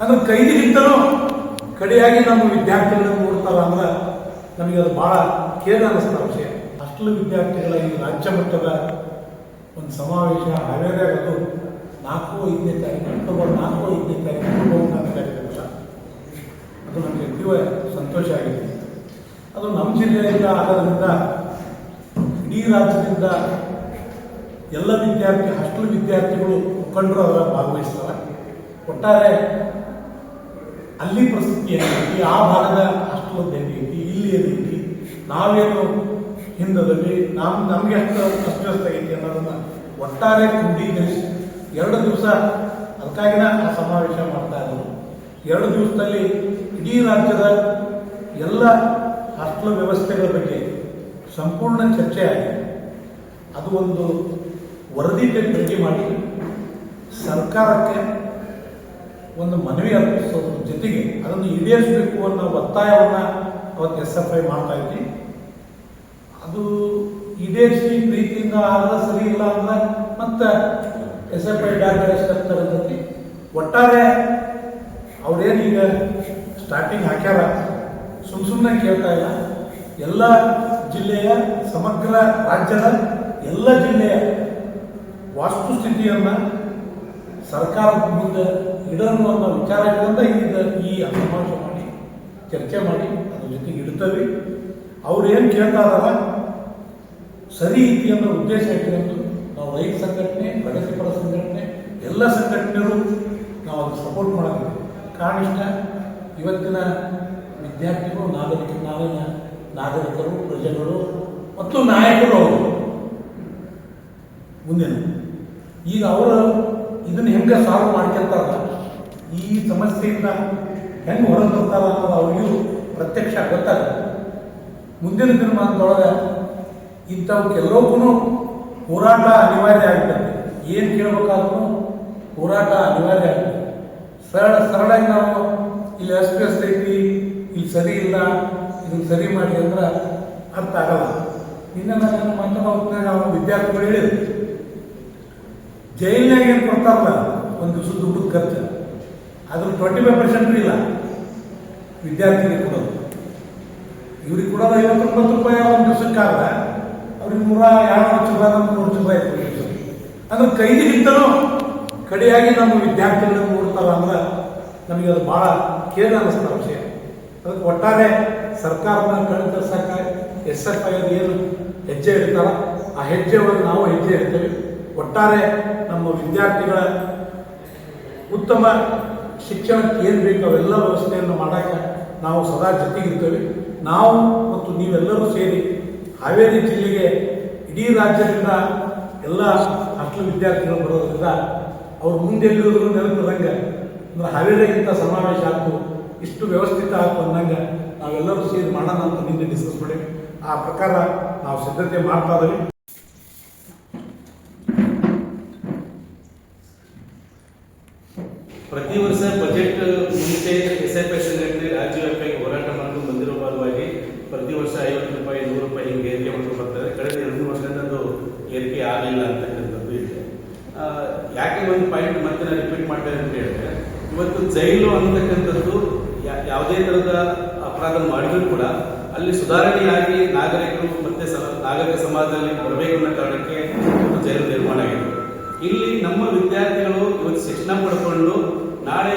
ಅಂದ್ರೆ ಕೈದಿಗಿಂತಲೂ ಕಡೆಯಾಗಿ ನಮ್ಮ ವಿದ್ಯಾರ್ಥಿಗಳನ್ನು ನೋಡ್ತಾರ ಅಂದ್ರೆ ನಮಗೆ ಅದು ಬಹಳ ಖೇದ ಅನ್ನಿಸ್ತಾ ವಿಷಯ. ಅಷ್ಟು ವಿದ್ಯಾರ್ಥಿಗಳ ಈ ರಾಜ್ಯ ಮಟ್ಟದ ಒಂದು ಸಮಾವೇಶ ಆಗೋದು ನಾಲ್ಕು ಐದನೇ ತಾರೀಕು ಅಕ್ಟೋಬರ್ ನಾಲ್ಕು ಐದನೇ ತಾರೀಕು ಕಾರ್ಯಕ್ರಮ ಅದು ನಮಗೆ ಅತೀವ ಸಂತೋಷ ಆಗಿದೆ. ಅದು ನಮ್ಮ ಜಿಲ್ಲೆಯಿಂದ ಆಗೋದ್ರಿಂದ, ಇಡೀ ರಾಜ್ಯದಿಂದ ಎಲ್ಲ ವಿದ್ಯಾರ್ಥಿ, ಅಷ್ಟು ವಿದ್ಯಾರ್ಥಿಗಳು ಮುಖಂಡರು ಅದರ ಭಾಗವಹಿಸ್ತಾರೆ ಒಟ್ಟಾರೆ ಅಲ್ಲಿ ಪರಿಸ್ಥಿತಿ ಏನೈತಿ ಆ ಭಾಗದ ಅಷ್ಟು ಹೆಂಗೈತಿ ಇಲ್ಲಿ ಏನೈತಿ ನಾವೇನು ಹಿಂದದಲ್ಲಿ ನಮ್ಮ ನಮಗೆ ಅಷ್ಟು ಅಸ್ತವ್ಯಸ್ತ ಐತಿ ಅನ್ನೋದನ್ನ ಒಟ್ಟಾರೆ ಕ್ರೋಢೀಕರಿಸಿ ಎರಡು ದಿವಸ ಅದಕ್ಕಾಗಿನ ಆ ಸಮಾವೇಶ ಮಾಡ್ತಾ ಇದ್ದರು ಎರಡು ದಿವಸದಲ್ಲಿ ಇಡೀ ರಾಜ್ಯದ ಎಲ್ಲ ಹಾಸ್ಟೆಲ್ ವ್ಯವಸ್ಥೆಗಳ ಬಗ್ಗೆ ಸಂಪೂರ್ಣ ಚರ್ಚೆ ಆಗಿದೆ. ಅದು ಒಂದು ವರದಿ ಭೇಟಿ ಮಾಡಿ ಸರ್ಕಾರಕ್ಕೆ ಒಂದು ಮನವಿ ಅರ್ಪಿಸೋದ್ರ ಜೊತೆಗೆ ಅದನ್ನು ಈಡೇರಿಸಬೇಕು ಅನ್ನೋ ಒತ್ತಾಯವನ್ನ ಅವತ್ತು ಎಸ್ ಎಫ್ ಐ ಮಾಡ್ತಾ ಇದ್ವಿ. ಅದು ಈಡೇರಿಸಿ ಪ್ರೀತಿಯಿಂದ ಆದ್ರೆ ಸರಿ ಇಲ್ಲ ಅಂದ್ರೆ ಮತ್ತೆ ಎಸ್ ಎಫ್ ಐ ಡಾಕ್ಟರ್ ಜೊತೆ ಒಟ್ಟಾರೆ ಅವ್ರೇನೀಗ ಸ್ಟಾರ್ಟಿಂಗ್ ಹಾಕ್ಯಾರ? ಸುಮ್ ಸುಮ್ಮನೆ ಕೇಳ್ತಾ ಇಲ್ಲ. ಎಲ್ಲ ಜಿಲ್ಲೆಯ ಸಮಗ್ರ ರಾಜ್ಯದ ಎಲ್ಲ ಜಿಲ್ಲೆಯ ವಾಸ್ತುಸ್ಥಿತಿಯನ್ನ ಸರ್ಕಾರದ ಮುಂದೆ ಇಡೋಣ ಅನ್ನೋ ವಿಚಾರ ಈಗ ಈ ಸಮಾವೇಶ ಮಾಡಿ, ಚರ್ಚೆ ಮಾಡಿ, ಅದ್ರ ಜೊತೆಗೆ ಇಡ್ತೇವೆ. ಅವ್ರು ಏನು ಕೇಳ್ತಾ ಇದಾರ ಸರಿ ಐತಿ ಅನ್ನೋ ಉದ್ದೇಶ ಇಟ್ಟಿರೋದು ನಾವು ರೈತ ಸಂಘಟನೆ ಪ್ರಗತಿಪರ ಸಂಘಟನೆ, ಎಲ್ಲ ಸಂಘಟನೆಗಳು ನಾವು ಅದನ್ನು ಸಪೋರ್ಟ್ ಮಾಡಬೇಕು. ಕಾರಣ ಇವತ್ತಿನ ವಿದ್ಯಾರ್ಥಿಗಳು ನಾಗರಿಕ ನಾವಿನ ನಾಗರಿಕರು, ಪ್ರಜೆಗಳು ಮತ್ತು ನಾಯಕರು ಅವರು ಮುಂದಿನ. ಈಗ ಅವರು ಇದನ್ನ ಹೆಂಗೆ ಸಾಲ್ವ್ ಮಾಡ್ಕೊಳ್ತಾರಲ್ಲ ಈ ಸಮಸ್ಯೆಯಿಂದ ಹೆಂಗೆ ಹೊರಗೆ ಅನ್ನೋದು ಅವರಿಗೂ ಪ್ರತ್ಯಕ್ಷ ಗೊತ್ತಾಗುತ್ತೆ. ಮುಂದಿನ ದಿನಮಾನದೊಳಗೆ ಇಂಥವು ಕೆಲವಕ್ಕೂ ಹೋರಾಟ ಅನಿವಾರ್ಯ ಆಗ್ತದೆ. ಏನು ಕೇಳಬೇಕಾದ್ರೂ ಹೋರಾಟ ಅನಿವಾರ್ಯ ಆಗ್ತದೆ. ಸರಳ ಸರಳಾಗಿ ನಾವು ಇಲ್ಲಿ ಅಷ್ಟು ಅಷ್ಟು ಐತಿ, ಇಲ್ಲಿ ಸರಿ ಇಲ್ಲ, ಇದನ್ನು ಸರಿ ಮಾಡಿ ಅಂದ್ರೆ ಅರ್ಥ ಆಗಲ್ಲ. ಇನ್ನು ನಾನು ಮಂತ್ರ ನಾವು ವಿದ್ಯಾರ್ಥಿಗಳು ಹೇಳಿದ್ರು. ಜೈಲ್ನಾಗ ಏನು ಕೊಡ್ತಾರಲ್ಲ? ಒಂದು ದಿವಸ ದುಡ್ಡು ಖರ್ಚು. ಅದ್ರ ಟ್ವೆಂಟಿ ಫೈವ್ ಪರ್ಸೆಂಟ್ ಇಲ್ಲ. ವಿದ್ಯಾರ್ಥಿಗಳಿಗೆ ಕೊಡೋದು. ಇವ್ರಿಗೆ ಕೊಡೋದು ಐವತ್ತೊಂಬತ್ತು ರೂಪಾಯಿ ಒಂದು ದಿವಸಕ್ಕಾದ್ರೆ ಅವ್ರಿಗೆ ನೂರ ಎರಡು ಲಕ್ಷ ರೂಪಾಯಿ ಮೂರು ರೂಪಾಯಿ. ಅಂದ್ರೆ ಕೈದಿಗಿಂತಲೂ ಕಡೆಯಾಗಿ ನಮ್ಮ ವಿದ್ಯಾರ್ಥಿಗಳನ್ನು ನೋಡ್ತಾರ ಅಂದ್ರೆ ನಮಗೆ ಅದು ಭಾಳ ಖೇದ ಅನ್ನಿಸ್ತ ವಿಷಯ ಅದಕ್ಕೆ ಒಟ್ಟಾರೆ ಸರ್ಕಾರವನ್ನು ಕಣ್ಣು ತರ್ಸಕ್ಕೆ ಎಸ್ ಎಫ್ ಐ ಏನು ಹೆಜ್ಜೆ ಇಡ್ತಾರ? ಆ ಹೆಜ್ಜೆ ಒಳಗೆ ನಾವು ಹೆಜ್ಜೆ ಇಡ್ತೇವೆ. ಒಟ್ಟಾರೆ ನಮ್ಮ ವಿದ್ಯಾರ್ಥಿಗಳ ಉತ್ತಮ ಶಿಕ್ಷಣಕ್ಕೆ ಏನು ಬೇಕು ಅವೆಲ್ಲ ವ್ಯವಸ್ಥೆಯನ್ನು ಮಾಡಕ್ಕೆ ನಾವು ಸದಾ ಜೊತೆಗಿರ್ತೇವೆ. ನಾವು ಮತ್ತು ನೀವೆಲ್ಲರೂ ಸೇರಿ ಹಾವೇರಿ ಜಿಲ್ಲೆಗೆ ಇಡೀ ರಾಜ್ಯದಿಂದ ಎಲ್ಲ ಅಷ್ಟು ವಿದ್ಯಾರ್ಥಿಗಳು ಬರೋದ್ರಿಂದ ಅವ್ರು ಮುಂದೆ ಎಲ್ಲಿರೋದ್ರು ನೆನಪಿದಂಗೆ ಅಂದ್ರೆ ಹಾವೇರಿಗಿಂತ ಸಮಾವೇಶ ಆಗ್ತು ಇಷ್ಟು ವ್ಯವಸ್ಥಿತ ಆಗ್ತು ಅಂದಂಗೆ ನಾವೆಲ್ಲರೂ ಸೇರಿ ಮಾಡೋಣ ಅಂತ ನಿನ್ನೆ ಡಿಸ್ಕಸ್ ಮಾಡಿ ಆ ಪ್ರಕಾರ ನಾವು ಸಿದ್ಧತೆ ಮಾಡ್ತಾ ಇದ್ದೀವಿ. ಪ್ರತಿ ವರ್ಷ ಬಜೆಟ್ ಮುಂಚೆ ಎಸ್ ಐ ಎಸ್ ಸಂಘಟನೆ ರಾಜ್ಯವ್ಯಾಪಿಯಾಗಿ ಹೋರಾಟ ಮಾಡಲು ಬಂದಿರೋ ಭಾಗವಾಗಿ ಪ್ರತಿ ವರ್ಷ ಐವತ್ತು ರೂಪಾಯಿ, ನೂರು ರೂಪಾಯಿ ಹಿಂಗೆ ಏರಿಕೆ ಮಾಡ್ಕೊಂಡು ಬರ್ತಾರೆ. ಕಳೆದ ಎರಡು ವರ್ಷದಿಂದ ಅದು ಏರಿಕೆ ಆಗಲಿಲ್ಲ ಅಂತಕ್ಕಂಥದ್ದು ಇದೆ. ಯಾಕೆ ಒಂದು ಪಾಯಿಂಟ್ ಮತ್ತೆ ನಾನು ರಿಪೀಟ್ ಮಾಡ್ತೇನೆ ಅಂತ ಹೇಳಿದ್ರೆ, ಇವತ್ತು ಜೈಲು ಅಂತಕ್ಕಂಥದ್ದು ಯಾವುದೇ ಥರದ ಅಪರಾಧ ಮಾಡಿದ್ರು ಕೂಡ ಅಲ್ಲಿ ಸುಧಾರಣೆಯಾಗಿ ನಾಗರಿಕರು ಮತ್ತೆ ನಾಗರಿಕ ಸಮಾಜದಲ್ಲಿ ಬರಬೇಕು ಅನ್ನೋ ಕಾರಣಕ್ಕೆ ಜೈಲು ನಿರ್ಮಾಣ ಆಗಿದೆ. ಇಲ್ಲಿ ನಮ್ಮ ವಿದ್ಯಾರ್ಥಿಗಳು ಇವತ್ತು ಶಿಕ್ಷಣ ಪಡ್ಕೊಂಡು ನಾಳೆ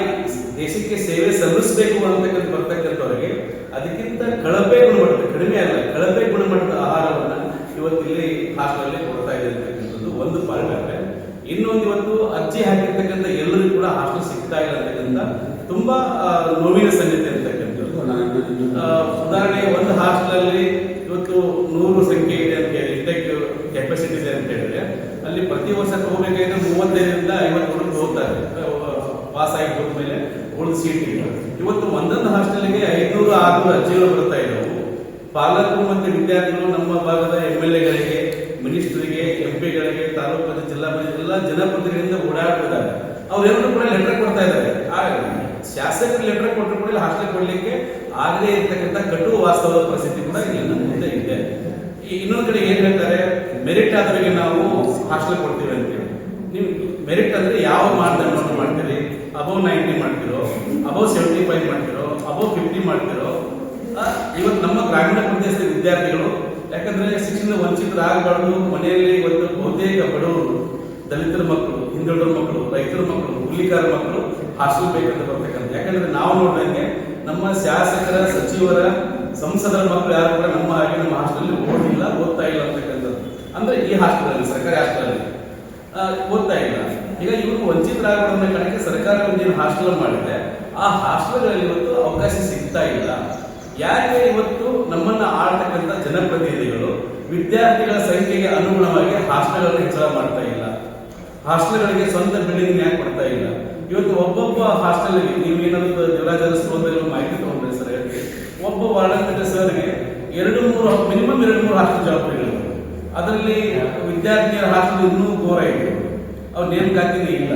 ದೇಶಕ್ಕೆ ಸೇವೆ ಸಲ್ಲಿಸಬೇಕು ಅಂತಕ್ಕಂಥ ಬರ್ತಕ್ಕಂಥವ್ರಿಗೆ ಅದಕ್ಕಿಂತ ಕಳಪೆ ಗುಣಮಟ್ಟ, ಕಡಿಮೆ ಅಲ್ಲ, ಕಳಪೆ ಗುಣಮಟ್ಟದ ಆಹಾರವನ್ನ ಇವತ್ತು ಇಲ್ಲಿ ಹಾಸ್ಟೆಲ್ ಕೊಡ್ತಾ ಇದೆ ಒಂದು ಪಾರ್ಟ್ ಇನ್ನೊಂದು ಇವತ್ತು ಅರ್ಜಿ ಹಾಕಿರ್ತಕ್ಕಂಥ ಎಲ್ಲರಿಗೂ ಕೂಡ ಹಾಸ್ಟೆಲ್ ಸಿಗ್ತಾ ಇಲ್ಲ ಅಂತಕ್ಕಂಥ ತುಂಬಾ ನೋವಿನ ಸಂಗತಿ ಅಂತಕ್ಕಂಥದ್ದು. ಉದಾಹರಣೆ ಉದಾಹರಣೆಗೆ ಒಂದು ಹಾಸ್ಟೆಲ್ ಅಲ್ಲಿ ಇವತ್ತು ನೂರು ಸಂಖ್ಯೆ ಇದೆ ಅಂತ ಹೇಳಿ ಕೆಪಾಸಿಟಿ ಇದೆ ಅಂತ ಹೇಳಿದ್ರೆ, ಅಲ್ಲಿ ಪ್ರತಿ ವರ್ಷ ತಗೋಬೇಕಾದ್ರೆ ಉಳಿದ ಸೀಟ್ ಇಲ್ಲ ಇವತ್ತು ಒಂದೊಂದು ಹಾಸ್ಟೆಲ್ಗೆ ಐನೂರು, ಆರ್ನೂರು ಅರ್ಜಿಗಳು ಬರ್ತಾ ಇದ್ದವು. ಪಾಲಕರು ಮತ್ತು ವಿದ್ಯಾರ್ಥಿಗಳು ನಮ್ಮ ಭಾಗದ ಎಂ ಎಲ್ ಎಗಳಿಗೆ ಮಿನಿಸ್ಟರ್ಗೆ ಎಂ ಪಿಗಳಿಗೆ ತಾಲೂಕು ಪಂಚಾಯತ್ ಜಿಲ್ಲಾ ಎಲ್ಲ ಜನಪ್ರತಿನಿಧಿಗಳಿಂದ ಓಡಾಡ್ತಿದ್ದಾರೆ. ಅವ್ರೆಲ್ಲರೂ ಕೂಡ ಲೆಟರ್ ಕೊಡ್ತಾ ಇದ್ದಾರೆ. ಶಾಸಕರು ಲೆಟರ್ ಕೊಟ್ಟರು ಕೂಡ ಹಾಸ್ಟೆಲ್ ಕೊಡ್ಲಿಕ್ಕೆ ಆಗದೇ ಇರತಕ್ಕಂಥ ಕಟು ವಾಸ್ತವದ ಪರಿಸ್ಥಿತಿ ಕೂಡ ಇಲ್ಲಿ ನಮ್ಮ ಮುಂದೆ ಇದೆ. ಇನ್ನೊಂದು ಕಡೆ ಏನ್ ಹೇಳ್ತಾರೆ? ಮೆರಿಟ್ ಆದವರಿಗೆ ನಾವು ಹಾಸ್ಟೆಲ್ ಕೊಡ್ತೀವಿ ಅಂತೇಳಿ ನೀವು ಮೆರಿಟ್ ಅಂದ್ರೆ ಯಾವ ಮಾನದಂಡವನ್ನು ಮಾಡ್ತೀರಿ? ಅಬೌವ್ ನೈಂಟಿ ಮಾಡ್ತಿರೋ. ಅಬೌವ್ ಸೆವೆಂಟಿ ಫೈವ್ ಮಾಡ್ತಿರೋ ಅಬೌವ್ ಫಿಫ್ಟಿ ಮಾಡ್ತಿರೋ ಇವತ್ತು ನಮ್ಮ ಗ್ರಾಮೀಣ ಪ್ರದೇಶದ ವಿದ್ಯಾರ್ಥಿಗಳು, ಯಾಕಂದ್ರೆ ಶಿಕ್ಷಣ ವಂಚಿತರಾಗಬಾರ್ದು ಮನೆಯಲ್ಲಿ ಇವತ್ತು ಬಹುತೇಕ ಬಡವರು, ದಲಿತರ ಮಕ್ಕಳು ಹಿಂದುಳಿದ ಮಕ್ಕಳು, ರೈತರ ಮಕ್ಕಳು, ಹುಲ್ಲಿಕಾರ ಮಕ್ಕಳು ಹಾಸ್ಟೆಲ್ ಬೇಕಂತ ಬರ್ತಕ್ಕಂಥ ಯಾಕಂದ್ರೆ ನಾವು ನೋಡಿದಂಗೆ ನಮ್ಮ ಶಾಸಕರ, ಸಚಿವರ, ಸಂಸದರ ಮಕ್ಕಳು ಯಾರು ಕೂಡ ನಮ್ಮ ಹಾಗೆ ನಮ್ಮ ಹಾಸ್ಟೆಲ್ ಓದಿಲ್ಲ, ಓದ್ತಾ ಇಲ್ಲ ಅಂತಕ್ಕಂಥದ್ದು. ಅಂದ್ರೆ ಈ ಹಾಸ್ಟೆಲ್ ಸರ್ಕಾರಿ ಹಾಸ್ಟೆಲ್ ಓದ್ತಾ ಇಲ್ಲ. ಈಗ ಇವರು ವಂಚಿತರಾಗೋದನ್ನ ಕಾರಣಕ್ಕೆ ಸರ್ಕಾರ ಒಂದೇನು ಹಾಸ್ಟೆಲ್ ಮಾಡಿದೆ. ಆ ಹಾಸ್ಟೆಲ್ಗಳಲ್ಲಿ ಇವತ್ತು ಅವಕಾಶ ಸಿಗ್ತಾ ಇಲ್ಲ. ಯಾಕೆ ಇವತ್ತು ನಮ್ಮನ್ನ ಆಳ್ತಕ್ಕಂಥ ಜನಪ್ರತಿನಿಧಿಗಳು ವಿದ್ಯಾರ್ಥಿಗಳ ಸಂಖ್ಯೆಗೆ ಅನುಗುಣವಾಗಿ ಹಾಸ್ಟೆಲ್ಗಳನ್ನು ಹೆಚ್ಚಳ ಮಾಡ್ತಾ ಇಲ್ಲ. ಹಾಸ್ಟೆಲ್ಗಳಿಗೆ ಸ್ವಂತ ಬಿಲ್ಡಿಂಗ್ ಯಾಕೆ ಕೊಡ್ತಾ ಇಲ್ಲ? ಇವತ್ತು ಒಬ್ಬೊಬ್ಬ ಹಾಸ್ಟೆಲ್ಗೆ ನೀವು ಏನಂತ ಜಲಾಜ ಸ್ಕೂಲ್ದಲ್ಲಿ ಮಾಹಿತಿ ತಗೊಂಡ್ರೆ ಸರ್ ಒಬ್ಬ ವಾರ್ಡನ್ ಸರ್ಗೆ ಎರಡು ಮೂರು ಮಿನಿಮಮ್ ಎರಡು ಮೂರು ಹಾಸ್ಟೆಲ್ ಜವಾಬ್ದಾರಿಗಳು ಅದರಲ್ಲಿ ವಿದ್ಯಾರ್ಥಿಗಳ ಹಾಸ್ಟೆಲ್ ಇನ್ನೂ ಘೋರ ಇದೆ. ಅವ್ರ ನೇಮಕಾತಿನೇ ಇಲ್ಲ.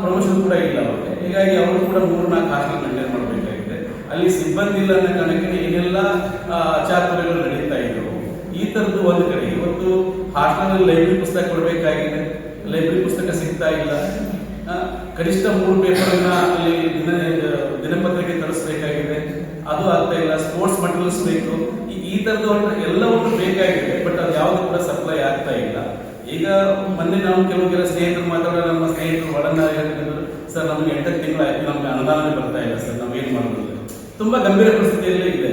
ಪ್ರಮೋಷನ್ ಕೂಡ ಇಲ್ಲ ಅವ್ರಿಗೆ. ಹೀಗಾಗಿ ಅವರು ಕೂಡ ಮೂರು ನಾಲ್ಕು ಹಾಸ್ಟೆಲ್ ಮೇಂಟೈನ್ ಮಾಡಬೇಕಾಗಿದೆ. ಅಲ್ಲಿ ಸಿಬ್ಬಂದಿ ಇಲ್ಲ ಅನ್ನೋ ಕಾರಣಕ್ಕೆ ಏನೆಲ್ಲ ಚಾತುರ್ಯಗಳು ನಡೀತಾ ಇದ್ದವು ಈ ಥರದ್ದು ಒಂದು ಕಡೆ. ಇವತ್ತು ಹಾಸ್ಟೆಲ್ ಲೈಬ್ರರಿ ಪುಸ್ತಕ ಕೊಡಬೇಕಾಗಿದೆ. ಲೈಬ್ರರಿ ಪುಸ್ತಕ ಸಿಗ್ತಾ ಇಲ್ಲ. ಕನಿಷ್ಠ ಮೂರು ಪೇಪರ್ನ ಅಲ್ಲಿ ದಿನ, ದಿನಪತ್ರಿಕೆ ತರಿಸಬೇಕಾಗಿದೆ. ಅದು ಆಗ್ತಾ ಇಲ್ಲ. ಸ್ಪೋರ್ಟ್ಸ್ ಮಟೀರಿಯಲ್ಸ್ ಬೇಕು. ಈ- ಒಂದು ಎಲ್ಲವನ್ನು ಬೇಕಾಗಿದೆ, ಬಟ್ ಅದು ಯಾವುದು ಕೂಡ ಸಪ್ಲೈ ಆಗ್ತಾ ಇಲ್ಲ. ಈಗ ಮೊನ್ನೆ ನಾವು ಕೆಲವು ಕೆಲ ಸ್ನೇಹಿತರು ಮಾತಾಡೋ ನಮ್ಮ ಸ್ನೇಹಿತರು ಒಡನ ಹೇಳ್ತಿದ್ರು ಸರ್ ನಮ್ಗೆ ಎಂಟತ್ತು ತಿಂಗಳು ಆಯ್ತು, ನಮ್ಗೆ ಅನುದಾನ ಬರ್ತಾ ಇಲ್ಲ ಸರ್, ನಾವು ಏನ್ ಮಾಡೋದು ತುಂಬಾ ಗಂಭೀರ ಪರಿಸ್ಥಿತಿಯಲ್ಲಿ ಇದೆ.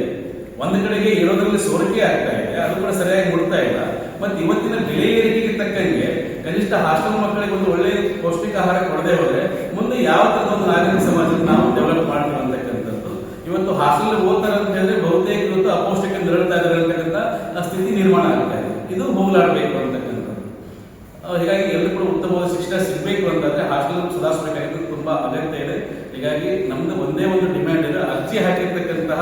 ಒಂದು ಕಡೆಗೆ ಇರೋದ್ರಲ್ಲಿ ಸೋರಿಕೆ ಆಗ್ತಾ ಇದೆ, ಅದು ಕೂಡ ಸರಿಯಾಗಿ ಮುಡ್ತಾ ಇಲ್ಲ. ಮತ್ತೆ ಇವತ್ತಿನ ಬೆಲೆ ಏರಿಕೆಗೆ ತಕ್ಕಂಗೆ ಕನಿಷ್ಠ ಹಾಸ್ಟೆಲ್ ಮಕ್ಕಳಿಗೆ ಒಂದು ಒಳ್ಳೆ ಪೌಷ್ಟಿಕ ಆಹಾರ ಕೊಡದೆ ಹೋದ್ರೆ ಮುಂದೆ ಯಾವ ತರದ ಒಂದು ನಾಗರಿಕ ಸಮಾಜ ನಾವು ಡೆವಲಪ್ ಮಾಡ್ತೀವಿ ಅಂತಕ್ಕಂಥದ್ದು. ಇವತ್ತು ಹಾಸ್ಟೆಲ್ ಓದ್ತಾರೆ ಅಂತ ಹೇಳಿದ್ರೆ ಬಹುತೇಕ ಇವತ್ತು ಅಪೌಷ್ಟಿಕ ನೆರಳ್ತಾ ಇದ್ದಾರೆ ಅಂತಕ್ಕಂಥ ಸ್ಥಿತಿ ನಿರ್ಮಾಣ ಆಗ್ತಾ ಇದೆ. ಇದು ಹೋಗ್ಲಾಡ್ಬೇಕು ಅಂತಕ್ಕಂಥದ್ದು. ಹೀಗಾಗಿ ಎಲ್ಲರೂ ಕೂಡ ಉತ್ತಮವಾದ ಶಿಕ್ಷಣ ಸಿಗಬೇಕು ಅಂತಂದ್ರೆ ಹಾಸ್ಟೆಲ್ ಸುಧಾರಿಸಬೇಕು ಹೀಗಾಗಿ ನಮ್ದು ಒಂದೇ ಒಂದು ಡಿಮ್ಯಾಂಡ್ ಇದೆ, ಅರ್ಜಿ ಹಾಕಿರ್ತಕ್ಕಂತಹ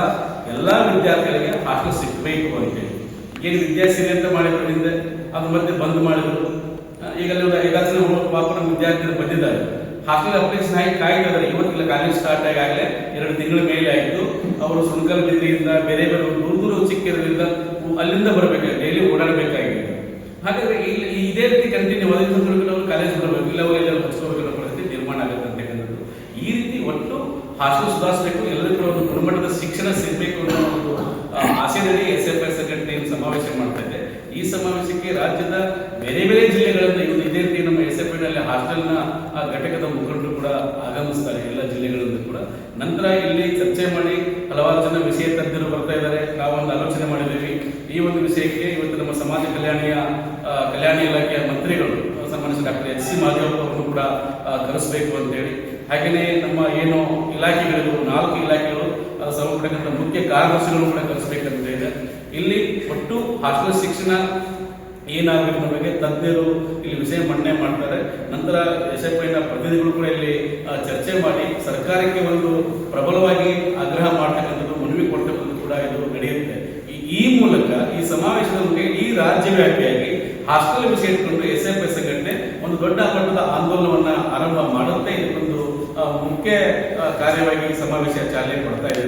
ಎಲ್ಲಾ ವಿದ್ಯಾರ್ಥಿಗಳಿಗೆ ಹಾಸ್ಟೆಲ್ ಸಿಗಬೇಕು ಅಂತೇಳಿ. ಏನು ವಿದ್ಯಾಸಿರಿ ಅಂತ ಮಾಡಿದ್ರು ಹಿಂದೆ ಅದು ಮತ್ತೆ ಬಂದ್ ಮಾಡಿದ್ರು. ಈಗೆಲ್ಲ ಈಗಾಗಲೇ ಪಾಪ ನಮ್ಮ ವಿದ್ಯಾರ್ಥಿಗಳು ಬಂದಿದ್ದಾರೆ. ಹಾಸ್ಟೆಲ್ ಅಪ್ಲಿಕೇಶನ್ ಹಾಕಿ ಕಾಯ್ತಿದ್ದಾರೆ ಇವತ್ತಿಲ್ಲ, ಕಾಲೇಜ್ ಸ್ಟಾರ್ಟ್ ಆಗಾಗಲೇ ಎರಡು ತಿಂಗಳ ಮೇಲೆ ಆಯಿತು. ಅವರು ಸುಣಕಲ್ ಬಿದ್ರಿಯಿಂದ ಬೇರೆ ಬೇರೆ ದೂರ ದೂರ ಚಿಕ್ಕಿರೋದ್ರಿಂದ ಅಲ್ಲಿಂದ ಬರಬೇಕಾಗಿದೆ, ಡೈಲಿ ಓಡಾಡಬೇಕಾಗಿದೆ. ಹಾಗಾದ್ರೆ ಇದೇ ರೀತಿ ಕಂಟಿನ್ಯೂ ಅವರು ಕಾಲೇಜ್ ಬರಬೇಕು, ಇಲ್ಲ ಎಲ್ಲ ಹಚ್ಕೋಬೇಕು ಪರಿಸ್ಥಿತಿ ನಿರ್ಮಾಣ ಆಗುತ್ತೆ ಅಂತಕ್ಕಂಥದ್ದು ಈ ರೀತಿ ಒಟ್ಟು ಹಾಸ್ಟೆಲ್ ಸುಧಾರಿಸಬೇಕು, ಎಲ್ಲರಿಗೂ ಒಂದು ಗುಣಮಟ್ಟದ ಶಿಕ್ಷಣ ಸಿಗಬೇಕು ಅನ್ನೋ ಒಂದು ಆಸೆಯಲ್ಲಿ ಎಸ್ ಎಫ್ ಎಸ್ ಟೀಮ್ ಸಮಾವೇಶ ಮಾಡ್ತಾ ಇದೆ. ಈ ಸಮಾವೇಶಕ್ಕೆ ರಾಜ್ಯದ ಬೇರೆ ಬೇರೆ ಜಿಲ್ಲೆಗಳಿಂದ ಇವತ್ತು ಇದೇ ರೀತಿ ನಮ್ಮ ಎಸ್ ಎಫ್ನಲ್ಲಿ ಹಾಸ್ಟೆಲ್ನ, ಆ, ಘಟಕದ ಮುಖಂಡರು ಕೂಡ ಆಗಮಿಸ್ತಾರೆ, ಎಲ್ಲ ಜಿಲ್ಲೆಗಳಿಂದ ಕೂಡ. ನಂತರ ಇಲ್ಲಿ ಚರ್ಚೆ ಮಾಡಿ ಹಲವಾರು ಜನ ವಿಷಯ ತಜ್ಞರು ಬರ್ತಾ ಇದ್ದಾರೆ. ನಾವೊಂದು ಆಲೋಚನೆ ಮಾಡಿದ್ದೀವಿ. ಈ ಒಂದು ವಿಷಯಕ್ಕೆ ಇವತ್ತು ನಮ್ಮ ಸಮಾಜ ಕಲ್ಯಾಣಿಯ ಕಲ್ಯಾಣ ಇಲಾಖೆಯ ಮಂತ್ರಿಗಳು ಸನ್ಮಾನಿಸಿದ ಡಾಕ್ಟರ್ ಎಚ್ ಸಿ ಮಾದೇವಪ್ಪ ಅವರನ್ನು ಕೂಡ ಕರೆಸಬೇಕು ಅಂತೇಳಿ ಹಾಗೆಯೇ ನಮ್ಮ ಏನು ಇಲಾಖೆಗಳು ನಾಲ್ಕು ಇಲಾಖೆಗಳು, ಅದು ಸಂಬಂಧಪಟ್ಟಂತ ಮುಖ್ಯ ಕಾರ್ಯದರ್ಶಿಗಳು ಕೂಡ ಕಲಿಸಬೇಕಂತ ಇದೆ. ಇಲ್ಲಿ ಒಟ್ಟು ಹಾಸ್ಟೆಲ್ ಶಿಕ್ಷಣ ಏನಾಗಬೇಕು ನಮಗೆ? ತಜ್ಞರು ಇಲ್ಲಿ ವಿಷಯ ಮಂಡನೆ ಮಾಡ್ತಾರೆ. ನಂತರ ಎಸ್ ಎಫ್ ಐನ ಪ್ರತಿನಿಧಿಗಳು ಕೂಡ ಇಲ್ಲಿ ಚರ್ಚೆ ಮಾಡಿ ಸರ್ಕಾರಕ್ಕೆ ಒಂದು ಪ್ರಬಲವಾಗಿ ಆಗ್ರಹ ಮಾಡ್ತಕ್ಕಂಥದ್ದು, ಮನವಿ ಕೊಡ್ತಕ್ಕಂಥದ್ದು ಕೂಡ ಇದು ನಡೆಯುತ್ತೆ. ಈ- ಮೂಲಕ ಈ ಸಮಾವೇಶದ ಮೂಲಕ ಈ ರಾಜ್ಯವ್ಯಾಪಿಯಾಗಿ ಹಾಸ್ಟೆಲ್ ವಿಷಯ ಇಟ್ಕೊಂಡು ಎಸ್ ಎಫ್ ಎಸ್ ಒಂದು ದೊಡ್ಡ ಮಟ್ಟದ ಆಂದೋಲನವನ್ನ ಆರಂಭ ಮಾಡುತ್ತೆ ಇದಕ್ಕೊಂದು ಮುಖ್ಯ ಕಾರ್ಯವಾಗಿ ಸಮಾವೇಶ ಚಾಲನೆ ಕೊಡ್ತಾ ಇದೆ